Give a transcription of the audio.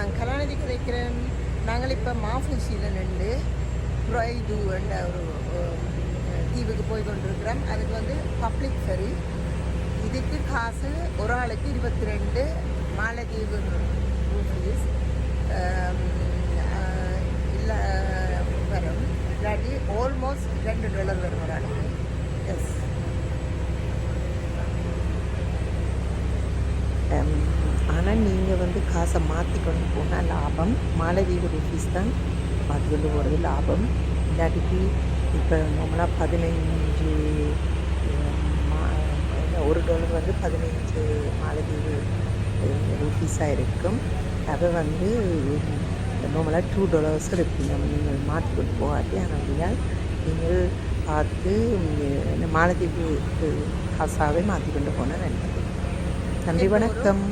நான் கலாநிதி கிடைக்கிறேன். நாங்கள் இப்போ மாஃபூசியில் நின்று ப்ரைடு என்ற ஒரு தீவுக்கு போய் கொண்டிருக்கிறோம். அதுக்கு வந்து பப்ளிக் ஃபெரி இதுக்கு காசு ஒரு ஆளுக்கு இருபத்தி ரெண்டு மாலத்தீவு ரூபீஸ் இல்லை வரும். இல்லாட்டி ஆல்மோஸ்ட் ரெண்டு டாலர் வரும் ஒரு ஆளுக்கு. எஸ் நீங்கள் வந்து காசை மாற்றி கொண்டு போனால் லாபம் மாலதீவு ருபீஸ் தான். மாற்றி கொண்டு போகிறது லாபம். இல்லாட்டிக்கு இப்போ நார்மலாக பதினஞ்சு ஒரு டாலர் வந்து பதினஞ்சு மாலதீவு ருபீஸாக இருக்கும். அதை வந்து நார்மலாக டூ டாலர்ஸ் நம்ம நீங்கள் மாற்றி கொண்டு போகாட்டி ஆனால் நீங்கள் பார்த்து இந்த மாலத்தீவு காசாகவே மாற்றி கொண்டு போனால் நல்லது. நன்றி வணக்கம்.